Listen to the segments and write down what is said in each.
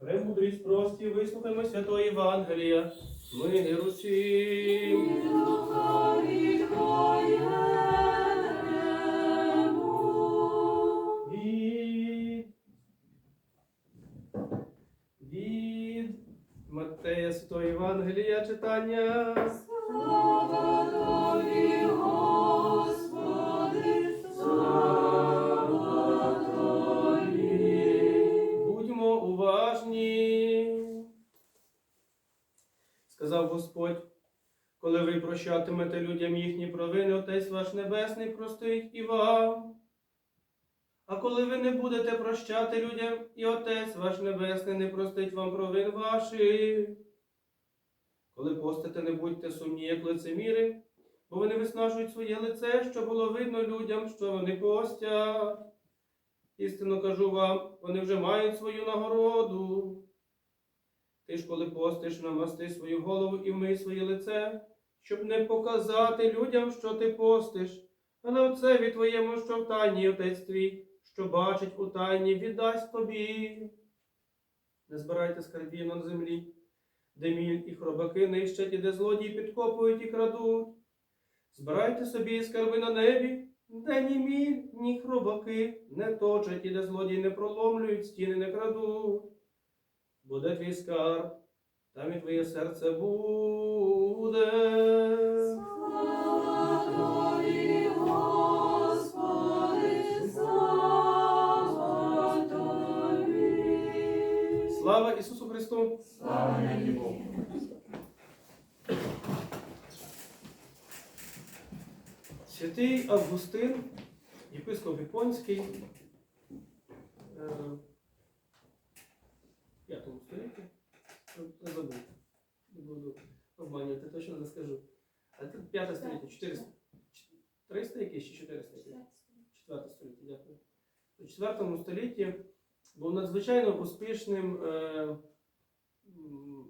Премудрість прості, вислухаймо святої Євангелія. Ми усім. Від, від Матея Святої Євангелія читання. Прощатимете людям їхні провини, Отець ваш Небесний простить і вам. А коли ви не будете прощати людям, і Отець ваш Небесний не простить вам провин ваших. Коли постите, не будьте сумні, як лицеміри, бо вони виснажують своє лице, що було видно людям, що вони постять. Істинно кажу вам, вони вже мають свою нагороду. Ти ж, коли постиш, намасти свою голову і вмий своє лице, щоб не показати людям, що ти постиш, але отцеві твоєму, що в тайні отець твій, що бачить у тайні, віддасть тобі. Не збирайте скарбів на землі, де міль і хробаки нищать, і де злодії підкопують і крадуть. Збирайте собі скарби на небі, де ні міль, ні хробаки не точать, і де злодії не проломлюють, стіни не крадуть. Буде твій скарб, там і твоє серце буде. Слава Ісусу Христу! Святий Августин, єпископ Японський, е, в п'ятому ну, не забув, не буду обманювати, точно не скажу. А тут п'яте століття, 400, 300 якийсь чи 400 якийсь? Четверте століття, дякую. У четвертому столітті був надзвичайно успішним е,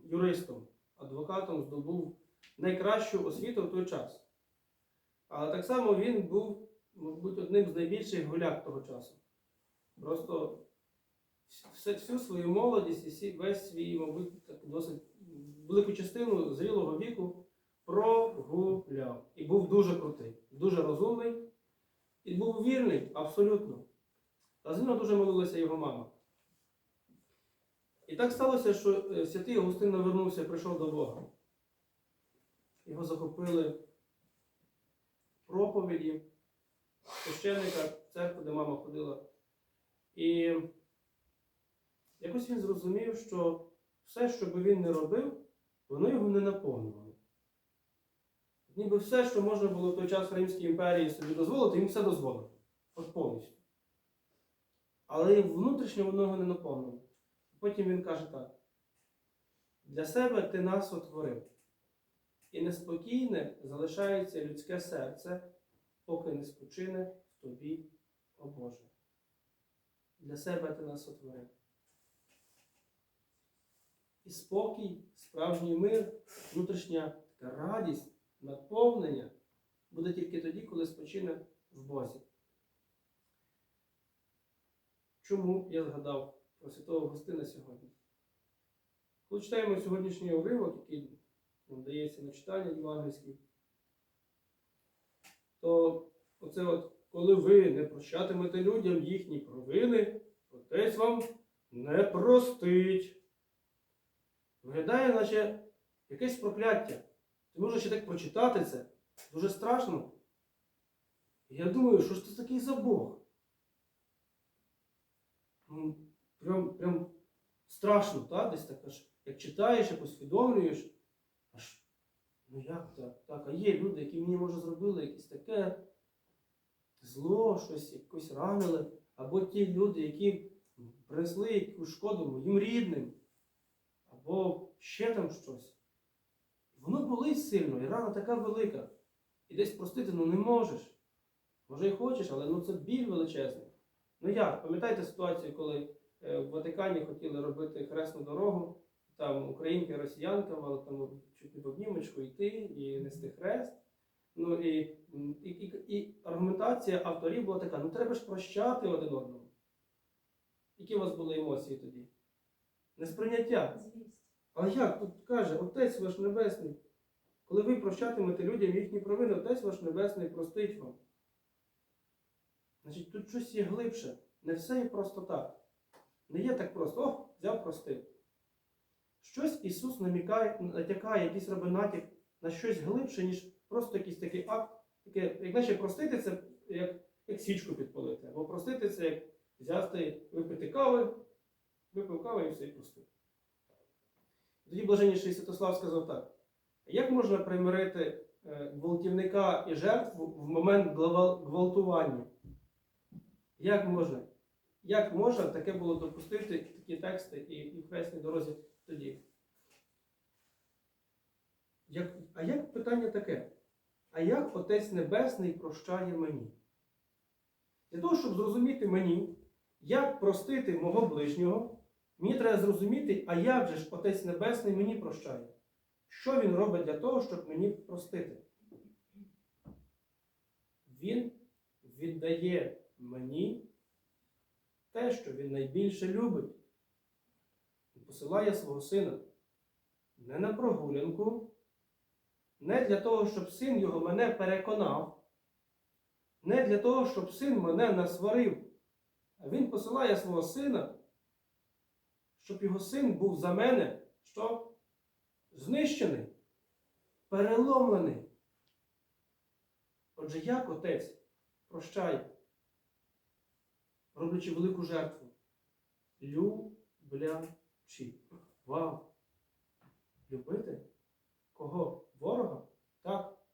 юристом, адвокатом, здобув найкращу освіту в той час. Але так само він був, мабуть, одним з найбільших гуляк того часу. Просто все, всю свою молодість і весь свій, мабуть, так, досить велику частину зрілого віку прогуляв. І був дуже крутий, дуже розумний і був вірний абсолютно. А з нього дуже молилася його мама. І так сталося, що е, святий Августин навернувся, прийшов до Бога. Його захопили проповіді священника церкви, де мама ходила. І якось він зрозумів, що все, що би він не робив, воно його не наповнювало. Ніби все, що можна було в той час в Римській імперії собі дозволити, він все дозволив. От повністю. Але внутрішньо воно його не наповнило. Потім він каже так: для себе ти нас отворив. І неспокійне залишається людське серце, поки не спочине в тобі, о Боже. Для себе ти нас отворив. І спокій, справжній мир, внутрішня така радість, наповнення буде тільки тоді, коли спочине в Бозі. Чому я згадав про Святого Гостина сьогодні? Коли читаємо сьогоднішній уривок, який нам дається на читання євангельський, то оце от, коли ви не прощатимете людям їхні провини, отець вам не простить. Виглядає, наче якесь прокляття. Ти можеш ще так прочитати це. Дуже страшно. Я думаю, що ж це такий за Бог? Ну, Прям, прям страшно, так? Десь так аж як читаєш, як усвідомлюєш, аж ну як так? Так, а є люди, які мені може зробили якесь таке зло, щось якось ранили, або ті люди, які принесли якусь шкоду моїм рідним, або ще там щось. Воно болить сильно, і рана така велика. І десь простити ну не можеш. Може і хочеш, але ну це біль величезний. Ну як? Пам'ятаєте ситуацію, коли е, в Ватикані хотіли робити хресну дорогу, там українка і росіянка мали там чуть не в обнімочку йти і нести хрест. Ну і, і, і, і аргументація авторів була така: ну треба ж прощати один одному. Які у вас були емоції тоді? Несприйняття. Але як тут каже, Отець ваш Небесний, коли ви прощатимете людям їхні провини, Отець ваш Небесний простить вам. Значить, тут щось є глибше. Не все є просто так. Не є так просто, о, взяв простив. Щось Ісус намікає, натякає, якийсь робить натяк на щось глибше, ніж просто якийсь такий акт. Таке, як наче простити це як, як свічку підпалити. Або простити це як взяти, випити кави, випив кави і все і простив. Тоді блаженніший Святослав сказав так: як можна примирити е, гвалтівника і жертву в момент гвалтування? Як можна? Як можна таке було допустити такі тексти і, і в хресній дорозі тоді? Як, а як питання таке? А як Отець Небесний прощає мені? Для того, щоб зрозуміти мені, як простити мого ближнього, Мені треба зрозуміти, а як же ж Отець Небесний мені прощає? Що він робить для того, щоб мені простити? Він віддає мені те, що він найбільше любить. Він посилає свого сина не на прогулянку, не для того, щоб син його мене переконав, не для того, щоб син мене насварив, а він посилає свого сина щоб його син був за мене що? Знищений, переломлений. Отже, як отець прощає, роблячи велику жертву? Люблячи. Вау! Любити? Кого? Ворога? Так.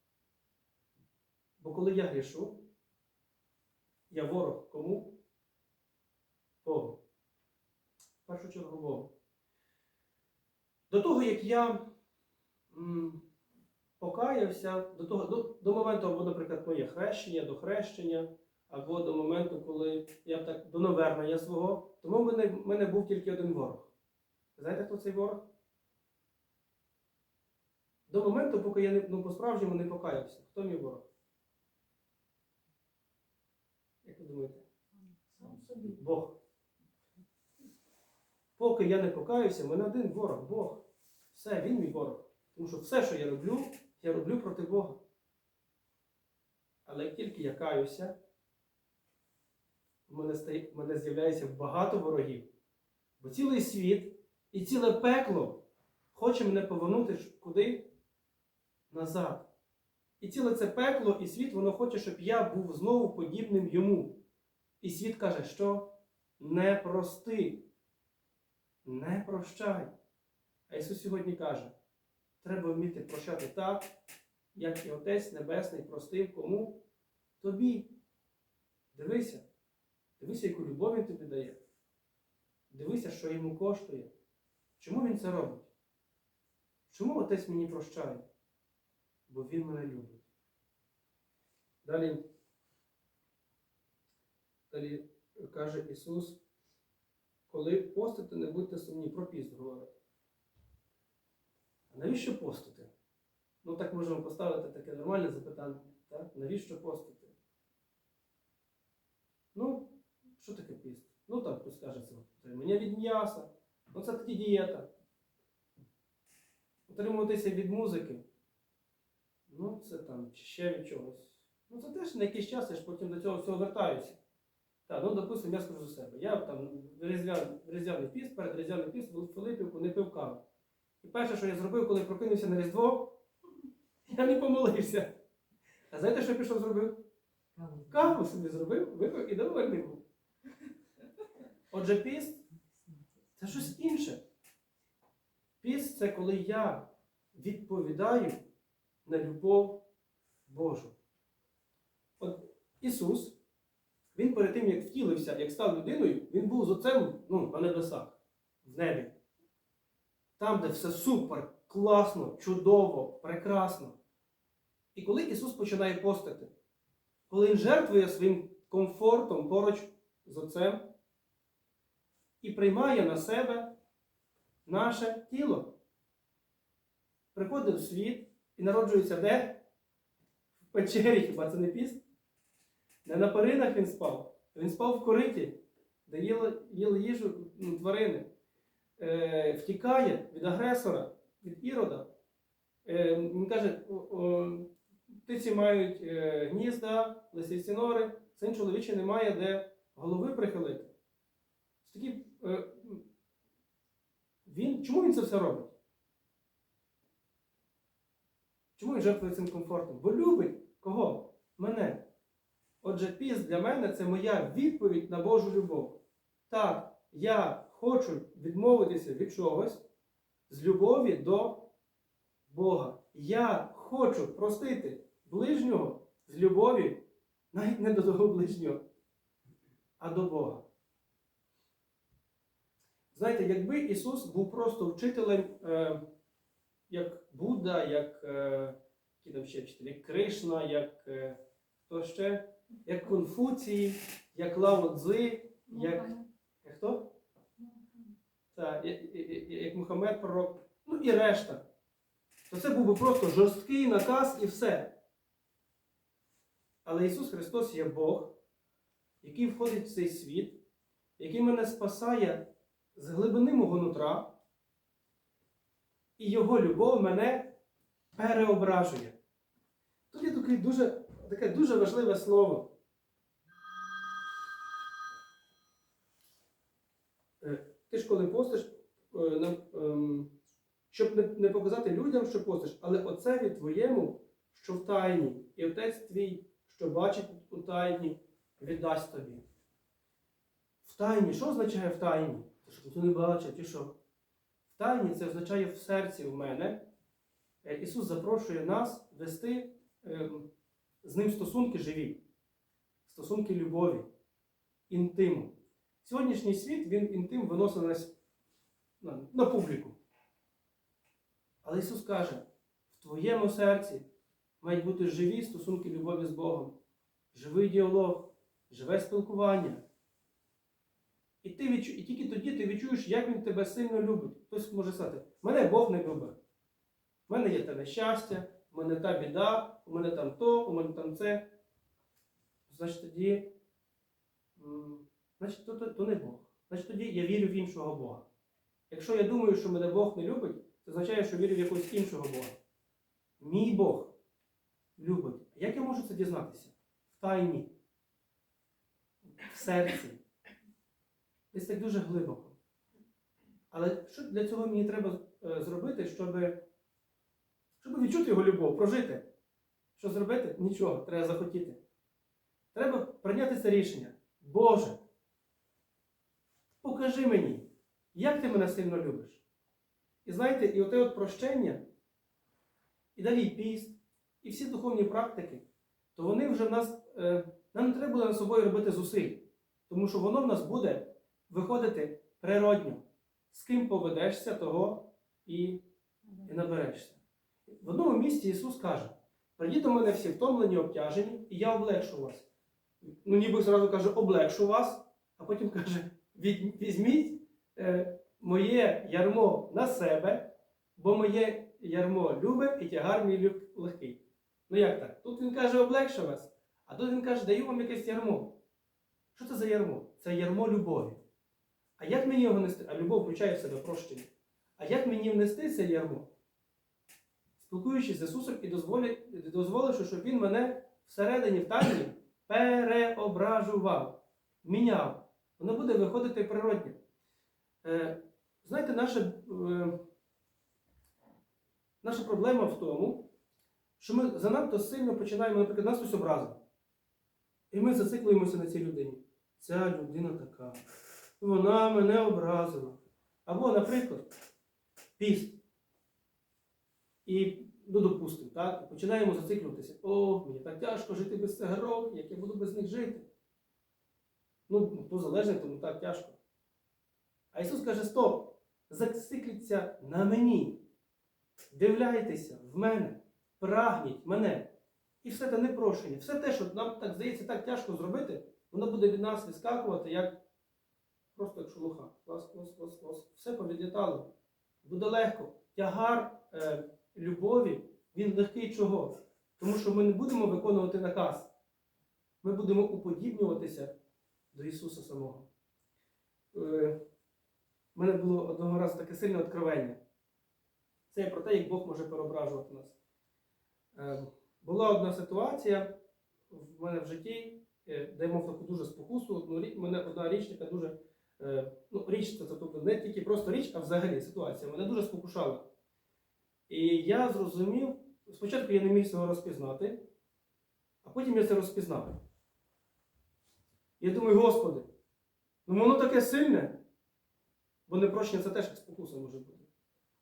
Бо коли я грішу, я ворог кому? Богу першу чергу Богу. До того, як я м, покаявся, до, того, до, до моменту, або, наприклад, моє хрещення, до хрещення, або до моменту, коли я так до навернення свого, тому в мене, в мене був тільки один ворог. Знаєте, хто цей ворог? До моменту, поки я не, ну, по-справжньому не покаявся. Хто мій ворог? Як ви думаєте? Сам собі. Бог. Поки я не покаюся, мене один ворог, Бог. Все, він мій ворог. Тому що все, що я роблю, я роблю проти Бога. Але як тільки я каюся, в мене, стає, в мене з'являється багато ворогів. Бо цілий світ і ціле пекло хоче мене повернути куди? Назад. І ціле це пекло і світ, воно хоче, щоб я був знову подібним йому. І світ каже, що не прости, не прощай. А Ісус сьогодні каже, треба вміти прощати так, як і Отець Небесний простив кому? Тобі. Дивися. Дивися, яку любов він тобі дає. Дивися, що йому коштує. Чому він це робить? Чому Отець мені прощає? Бо Він мене любить. Далі, далі каже Ісус, коли постите, не будьте сумні, про піст говорить. А навіщо постити? Ну так можемо поставити таке нормальне запитання. Так? Навіщо постити? Ну, що таке піст? Ну там хтось каже, це утримання від м'яса. Ну це тоді дієта. Утримуватися від музики. Ну, це там чи ще від чогось. Ну це теж на якийсь час, я ж потім до цього всього вертаюся. Так, ну, допустимо, я скажу за себе. Я там різдвяний, піст, перед різдвяним піст в Филипівку не пив каву. І перше, що я зробив, коли прокинувся на Різдво, я не помолився. А знаєте, що я пішов зробив? Каву собі зробив, випив і довольний був. Отже, піст це щось інше. Піст це коли я відповідаю на любов Божу. От Ісус, Він перед тим, як втілився, як став людиною, Він був з отцем ну, на небесах, в небі. Там, де все супер, класно, чудово, прекрасно. І коли Ісус починає постити, коли Він жертвує своїм комфортом поруч з Отцем і приймає на себе наше тіло, приходить в світ і народжується де? В печері, хіба це не піст? Не на перинах він спав, він спав в кориті, де їли, їли їжу ну, тварини. е, втікає від агресора, від ірода. Е, він каже, о, о, птиці мають е, гнізда, лисиці нори, син чоловічий не має де голови прихилити. Такі, е, він, чому він це все робить? Чому він жертвує цим комфортом? Бо любить кого? Мене. Отже, піст для мене це моя відповідь на Божу любов. Так, я хочу відмовитися від чогось з любові до Бога. Я хочу простити ближнього з любові, навіть не до того ближнього, а до Бога. Знаєте, якби Ісус був просто вчителем, е, як Будда, як е, які там ще вчителі, Кришна, як е, хто ще, як Конфуцій, як Лао Цзи, як як хто? Так, як, Мухаммед пророк, ну і решта. То це був би просто жорсткий наказ і все. Але Ісус Христос є Бог, який входить в цей світ, який мене спасає з глибини мого нутра, і Його любов мене переображує. Тут є таке дуже, таке дуже важливе слово. Е, Ти ж коли постиш, е, ем, щоб не, показати людям, що постиш, але оцеві твоєму, що в тайні, і отець твій, що бачить у тайні, віддасть тобі. В тайні, що означає в тайні? Те, Щоб ніхто не бачив, чи що? В тайні це означає в серці в мене. Е, Ісус запрошує нас вести ем, з ним стосунки живі, стосунки любові, інтиму. Сьогоднішній світ він інтим виносить на, на публіку. Але Ісус каже, в твоєму серці мають бути живі стосунки любові з Богом, живий діалог, живе спілкування. І, ти відчу... і тільки тоді ти відчуєш, як він тебе сильно любить. Хтось може сказати, мене Бог не любить. У мене є те нещастя, у мене та біда, у мене там то, у мене там це. Значить тоді, значить, то, то, то не Бог. Значить тоді я вірю в іншого Бога. Якщо я думаю, що мене Бог не любить, це означає, що вірю в якогось іншого Бога. Мій Бог любить. Як я можу це дізнатися? В тайні, в серці. Десь так дуже глибоко. Але що для цього мені треба е, зробити, щоб, щоб відчути його любов, прожити? Що зробити? Нічого, треба захотіти. Треба прийняти це рішення. Боже, покажи мені, як ти мене сильно любиш. І знаєте, і оте от прощення, і далі піст, і всі духовні практики, то вони вже в нас, е, нам не треба буде над собою робити зусиль, тому що воно в нас буде виходити природньо. З ким поведешся, того і, і наберешся. В одному місці Ісус каже: прийдіть до мене всі втомлені, обтяжені, і я облегшу вас. Ну, ніби зразу каже, облегшу вас, а потім каже: візьміть е, моє ярмо на себе, бо моє ярмо любе і тягар мій легкий. Ну як так? Тут він каже, облегшу вас, а тут він каже, даю вам якесь ярмо. Що це за ярмо? Це ярмо любові. А як мені його нести? А любов включає в себе прощення. А як мені внести це ярмо? Спілкуючись з Ісусом і дозволивши, щоб Він мене всередині в тайні переображував, міняв. Воно буде виходити природньо. Е, знаєте, наша, е, наша проблема в тому, що ми занадто сильно починаємо, наприклад, нас хтось образив. І ми зациклюємося на цій людині. Ця людина така. Вона мене образила. Або, наприклад, піст. І, ну, допустимо, так, починаємо зациклюватися. О, мені так тяжко жити без цигарок, як я буду без них жити. Ну, хто залежний, тому так тяжко. А Ісус каже: стоп! Зацикліться на мені. Дивляйтеся в мене, прагніть мене. І все те непрошення, все те, що нам так здається так тяжко зробити, воно буде від нас відскакувати, як просто як шелуха. Клас, клас, клас, клас. Все повідлітало. Буде легко. Тягар е, любові, він легкий чого? Тому що ми не будемо виконувати наказ. Ми будемо уподібнюватися до Ісуса самого. Е, У мене було одного разу таке сильне откровення. Це про те, як Бог може переображувати нас. Е, була одна ситуація в мене в житті, е, де я мав таку дуже спокусу. Одну мене одна річ така дуже. Е, ну, річ це тобто не тільки просто річ, а взагалі ситуація мене дуже спокушала. І я зрозумів, спочатку я не міг цього розпізнати, а потім я це розпізнав. Я думаю, Господи, ну воно таке сильне, бо непрощення це теж спокуса може бути.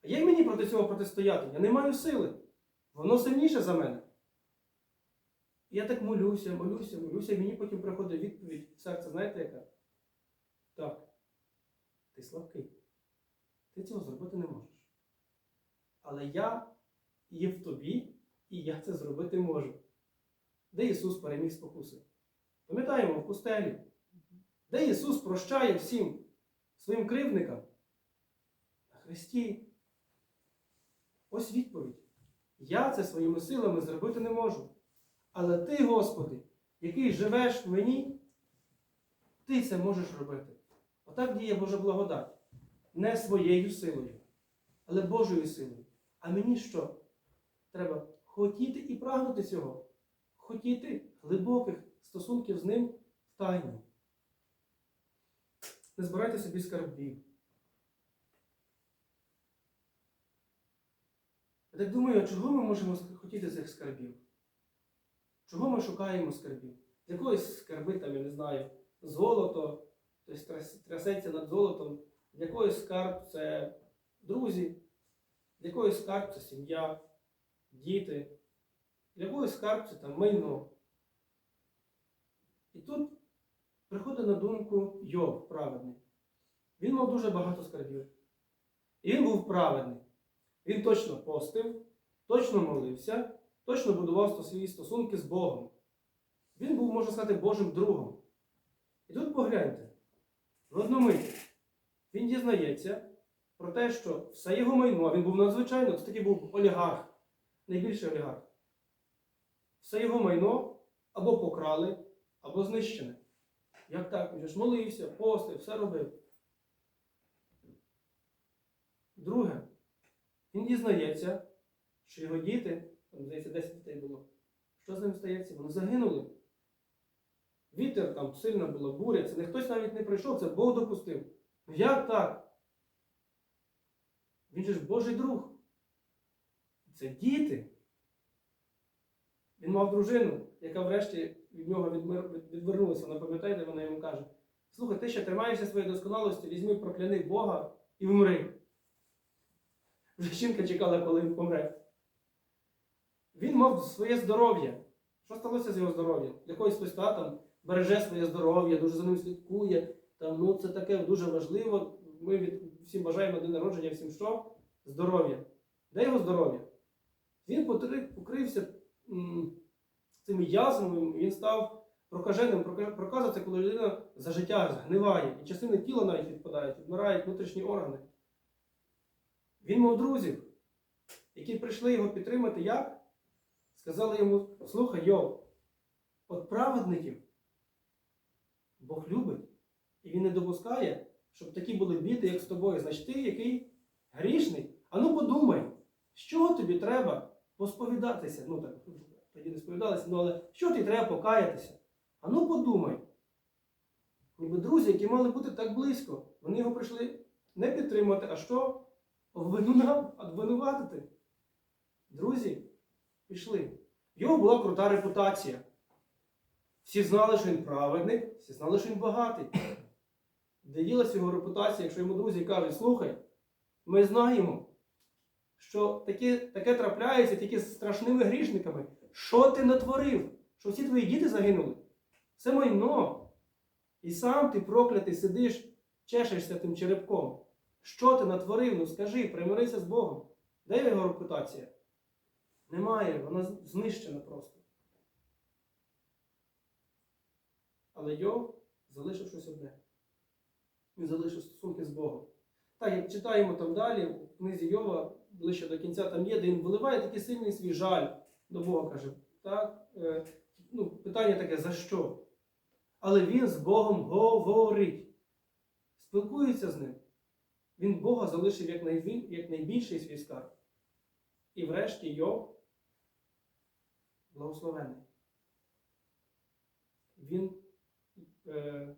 А як мені проти цього протистояти? Я не маю сили. Воно сильніше за мене. І я так молюся, молюся, молюся, і мені потім приходить відповідь серце, знаєте яка? Так, ти слабкий. Ти цього зробити не можеш. Але я є в тобі, і я це зробити можу. Де Ісус переміг спокуси? Пам'ятаємо в пустелі, де Ісус прощає всім своїм кривдникам? На Христі. Ось відповідь. Я це своїми силами зробити не можу. Але ти, Господи, який живеш в мені, ти це можеш робити. Отак діє Божа благодать. Не своєю силою, але Божою силою. А мені що? Треба хотіти і прагнути цього. Хотіти глибоких стосунків з ним в тайні. Не збирайте собі скарбів. Я так думаю, чого ми можемо хотіти цих скарбів? Чого ми шукаємо скарбів? Якоїсь скарби, там, я не знаю, золото, хтось трясеться над золотом, якоїсь скарб це друзі, з якоїсь скарб це сім'я, діти, з якоїсь скарб це там майно. І тут приходить на думку Йов праведний. Він мав дуже багато скарбів. І він був праведний. Він точно постив, точно молився, точно будував свої стосунки з Богом. Він був, можна сказати, Божим другом. І тут погляньте, в одну мить він дізнається про те, що все його майно, а він був надзвичайно, це такий був олігарх, найбільший олігарх. Все його майно або покрали, або знищене. Як так? Він ж молився, постив, все робив. Друге, він дізнається, що його діти, там, здається, 10 дітей було, що з ним стається? Вони загинули. Вітер там сильно було, буря, це не хтось навіть не прийшов, це Бог допустив. Ну як так? Він же ж Божий друг. Це діти. Він мав дружину, яка врешті від нього відвернулася. Вона пам'ятаєте, вона йому каже: Слухай, ти ще тримаєшся своєї досконалості, візьми прокляни Бога і вмри. Вже жінка чекала, коли він помре. Він мав своє здоров'я. Що сталося з його здоров'ям? Якось хтось та, там береже своє здоров'я, дуже за ним слідкує. Там, ну, це таке дуже важливо. Ми від, всім бажаємо день народження, всім що? Здоров'я. Де його здоров'я? Він покрився м, цими язвами, він став прокаженим. Прока- Проказа це коли людина за життя згниває, і частини тіла навіть відпадають, відмирають внутрішні органи. Він мав друзів, які прийшли його підтримати як? Сказали йому: слухай, Йов, от праведників Бог любить, і він не допускає, щоб такі були біди, як з тобою. Значить, ти який грішний. А ну подумай, з чого тобі треба посповідатися? Ну так, тоді не сповідалися, ну але що тобі треба покаятися? А ну подумай. Ніби друзі, які мали бути так близько, вони його прийшли не підтримати, а що? Обвину- обвинуватити. Друзі пішли. В його була крута репутація. Всі знали, що він праведник, всі знали, що він багатий. Де ділася його репутація, якщо йому друзі кажуть, слухай, ми знаємо, що таке, таке трапляється тільки з страшними грішниками. Що ти натворив? Що всі твої діти загинули? Це майно. І сам ти проклятий сидиш, чешешся тим черепком. Що ти натворив? Ну скажи, примирися з Богом. Де його репутація? Немає, вона знищена просто. Але Йов залишив щось одне. Він залишив стосунки з Богом. Так, як читаємо там далі, в книзі Йова, ближче до кінця, там є, де він виливає такий сильний свій жаль до Бога, каже. Так, е, ну, питання таке, за що? Але він з Богом говорить, спілкується з ним. Він Бога залишив як, найві- як найбільший свій скарб. І врешті Йов благословений. Він, е,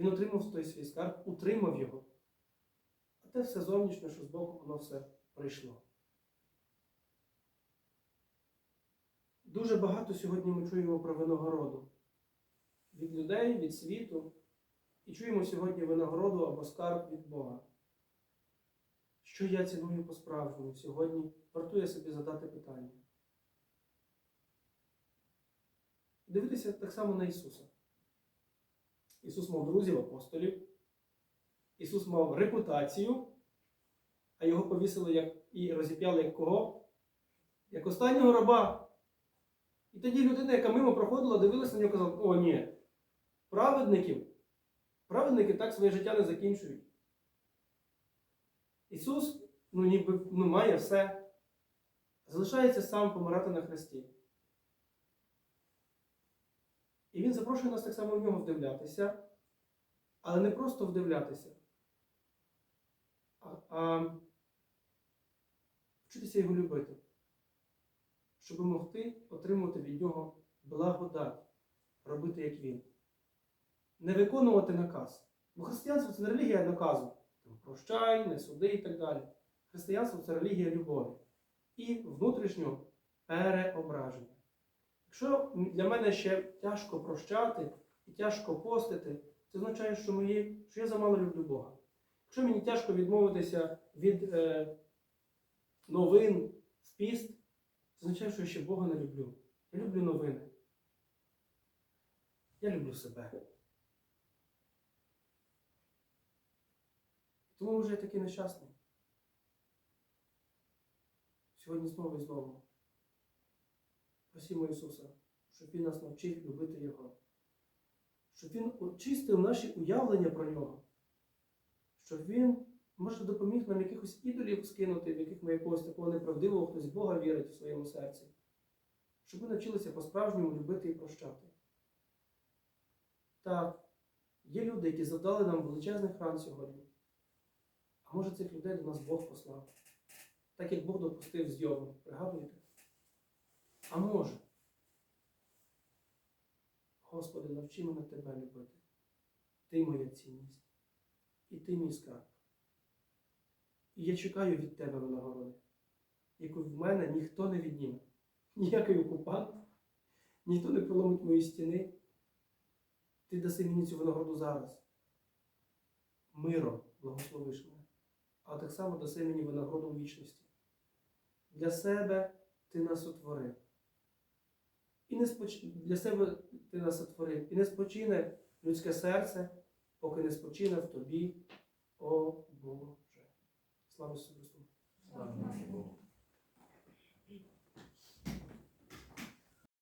він отримав той свій скарб, утримав його. А те все зовнішнє, що збоку, воно все прийшло. Дуже багато сьогодні ми чуємо про винагороду від людей, від світу. І чуємо сьогодні винагороду або скарб від Бога. Що я ціную по-справжньому сьогодні, вартує собі задати питання. Дивитися так само на Ісуса. Ісус мав друзів, апостолів. Ісус мав репутацію, а його повісили як, і розіп'яли як кого? Як останнього раба. І тоді людина, яка мимо проходила, дивилася на нього і казала, о, ні, праведників, праведники так своє життя не закінчують. Ісус, ну ніби ну, має все, залишається сам помирати на хресті. І Він запрошує нас так само в нього вдивлятися, але не просто вдивлятися, а, вчитися його любити, щоб могти отримувати від нього благодать, робити як він. Не виконувати наказ. Бо християнство це не релігія наказу. Прощай, не суди і так далі. Християнство це релігія любові і внутрішнього переображення. Якщо для мене ще тяжко прощати і тяжко постити, це означає, що, мої, що я замало люблю Бога. Якщо мені тяжко відмовитися від е, новин в піст, це означає, що я ще Бога не люблю. Я люблю новини. Я люблю себе. Тому вже я такий нещасний. Сьогодні знову і знову. Просімо Ісуса, щоб Він нас навчив любити Його, щоб Він очистив наші уявлення про Нього, щоб Він, може, допоміг нам якихось ідолів скинути, в яких ми якогось такого неправдивого хтось Бога вірить в своєму серці, щоб ми навчилися по-справжньому любити і прощати. Так, є люди, які завдали нам величезних ран сьогодні. А може цих людей до нас Бог послав, так як Бог допустив з Йовом, пригадуєте? А може. Господи, навчи мене Тебе любити. Ти моя цінність. І ти мій скарб. І я чекаю від Тебе винагороди, яку в мене ніхто не відніме. Ніякий окупант, ніхто не проломить мої стіни. Ти даси мені цю винагороду зараз. Миром благословиш мене. А так само даси мені винагороду вічності. Для себе ти нас утворив. І не споч... для себе ти нас отворив, І не спочине людське серце, поки не спочине в тобі, о Боже. Слава Ісусу Христу! Слава Богу.